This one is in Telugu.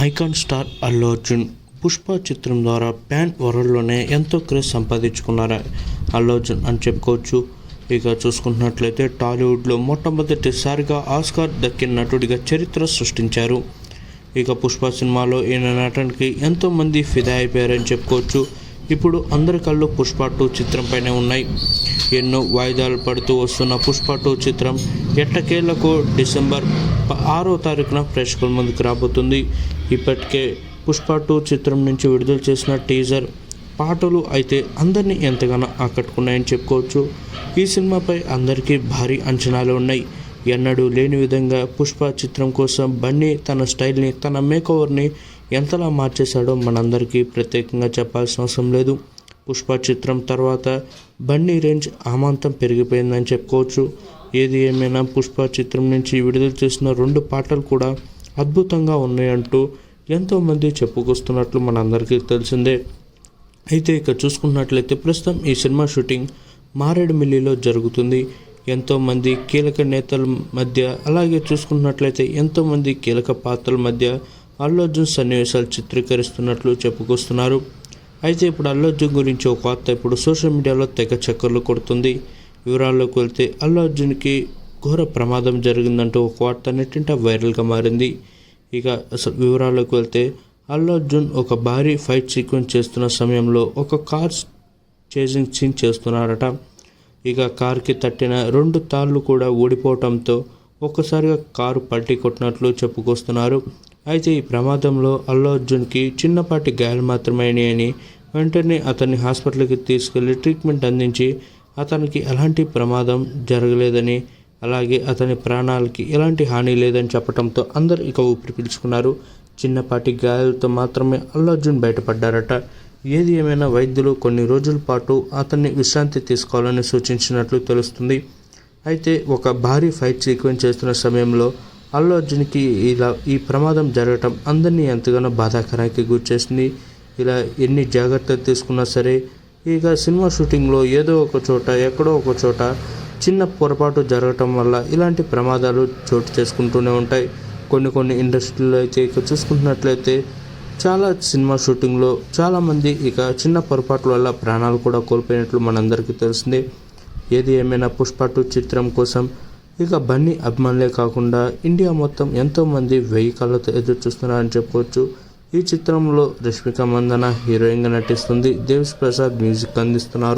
ఐకాన్ స్టార్ అల్లు అర్జున్ పుష్ప చిత్రం ద్వారా ప్యాన్ వరల్డ్లోనే ఎంతో క్రేజ్ సంపాదించుకున్నారు? అల్లు అర్జున్ అని చెప్పుకోవచ్చు. ఇక చూసుకుంటున్నట్లయితే టాలీవుడ్లో మొట్టమొదటిసారిగా ఆస్కార్ దక్కిన నటుడిగా చరిత్ర సృష్టించారు. ఇక పుష్ప సినిమాలో ఈయన నటనకి ఎంతోమంది ఫిదా అయిపోయారని చెప్పుకోవచ్చు. ఇప్పుడు అందరి కళ్ళు పుష్ప టూ చిత్రంపైనే ఉన్నాయి. ఎన్నో వాయిదాలు పడుతూ వస్తున్న పుష్ప టూ చిత్రం ఎట్టకేళ్ళకు డిసెంబర్ ఆరో తారీఖున ప్రేక్షకుల ముందుకు రాబోతుంది. ఇప్పటికే పుష్ప టూ చిత్రం నుంచి విడుదల చేసిన టీజర్ పాటలు అయితే అందరినీ ఎంతగానో ఆకట్టుకున్నాయని చెప్పుకోవచ్చు. ఈ సినిమాపై అందరికీ భారీ అంచనాలు ఉన్నాయి. ఎన్నడూ లేని విధంగా పుష్ప చిత్రం కోసం బన్నీ తన స్టైల్ని తన మేకోవర్ని ఎంతలా మార్చేశాడో మనందరికీ ప్రత్యేకంగా చెప్పాల్సిన అవసరం లేదు. పుష్ప చిత్రం తర్వాత బన్నీ రేంజ్ ఆమాంతం పెరిగిపోయిందని చెప్పుకోవచ్చు. ఏది ఏమైనా పుష్ప చిత్రం నుంచి విడుదల చేసిన రెండు పాటలు కూడా అద్భుతంగా ఉన్నాయంటూ ఎంతోమంది చెప్పుకొస్తున్నట్లు మనందరికీ తెలిసిందే. అయితే ఇక చూసుకున్నట్లయితే ప్రస్తుతం ఈ సినిమా షూటింగ్ మారేడుమిల్లిలో జరుగుతుంది. ఎంతోమంది కీలక నేతల మధ్య అలాగే చూసుకున్నట్లయితే ఎంతోమంది కీలక పాత్రల మధ్య అల్లు అర్జున్ సన్నివేశాలు చిత్రీకరిస్తున్నట్లు చెప్పుకొస్తున్నారు. అయితే ఇప్పుడు అల్లు అర్జున్ గురించి ఒక వార్త ఇప్పుడు సోషల్ మీడియాలో తెగ చక్కర్లు కొడుతుంది. వివరాల్లోకి వెళ్తే అల్లు అర్జున్కి ఘోర ప్రమాదం జరిగిందంటూ ఒక వార్త నెట్టింట వైరల్గా మారింది. ఇక అసలు వివరాల్లోకి వెళ్తే అల్లు అర్జున్ ఒక భారీ ఫైట్ సీక్వెన్స్ చేస్తున్న సమయంలో ఒక కార్ చేజింగ్ సీన్ చేస్తున్నారట. ఇక కార్కి తట్టిన రెండు తాళ్ళు కూడా ఊడిపోవటంతో ఒక్కసారిగా కారు పల్టీ కొట్టినట్లు చెప్పుకొస్తున్నారు. అయితే ఈ ప్రమాదంలో అల్లు అర్జున్కి చిన్నపాటి గాయాలు మాత్రమే వెంటనే అతన్ని హాస్పిటల్కి తీసుకెళ్ళి ట్రీట్మెంట్ అందించి అతనికి ఎలాంటి ప్రమాదం జరగలేదని అలాగే అతని ప్రాణాలకి ఎలాంటి హాని లేదని చెప్పడంతో అందరు ఇక ఊపిరి పీల్చుకున్నారు. చిన్నపాటి గాయాలతో మాత్రమే అల్లు అర్జున్ బయటపడ్డారట. ఏది ఏమైనా వైద్యులు కొన్ని రోజుల పాటు అతన్ని విశ్రాంతి తీసుకోవాలని సూచించినట్లు తెలుస్తుంది. అయితే ఒక భారీ ఫైట్ సీక్వెన్స్ చేస్తున్న సమయంలో అల్లు అర్జున్కి ఇలా ఈ ప్రమాదం జరగటం అందరినీ ఎంతగానో బాధాకరానికి గురిచేసింది. ఇలా ఎన్ని జాగ్రత్తలు తీసుకున్నా సరే ఇక సినిమా షూటింగ్లో ఏదో ఒక చోట ఎక్కడో ఒక చోట చిన్న పొరపాటు జరగటం వల్ల ఇలాంటి ప్రమాదాలు చోటు చేసుకుంటూనే ఉంటాయి. కొన్ని కొన్ని ఇండస్ట్రీలో అయితే ఇక చూసుకుంటున్నట్లయితే చాలా సినిమా షూటింగ్లో చాలామంది ఇక చిన్న పొరపాట్ల వల్ల ప్రాణాలు కూడా కోల్పోయినట్లు మనందరికీ తెలిసిందే ఏది ఏమైనా పుష్ప టూ చిత్రం కోసం ఇక బన్నీ అభిమానులే కాకుండా ఇండియా మొత్తం ఎంతోమంది వెయ్యి కళ్ళతో ఎదురు చూస్తున్నారని చెప్పుకోవచ్చు. ఈ చిత్రంలో రష్మిక మందన హీరోయిన్గా నటిస్తుంది. దేవిశ్రీ ప్రసాద్ మ్యూజిక్ అందిస్తున్నారు.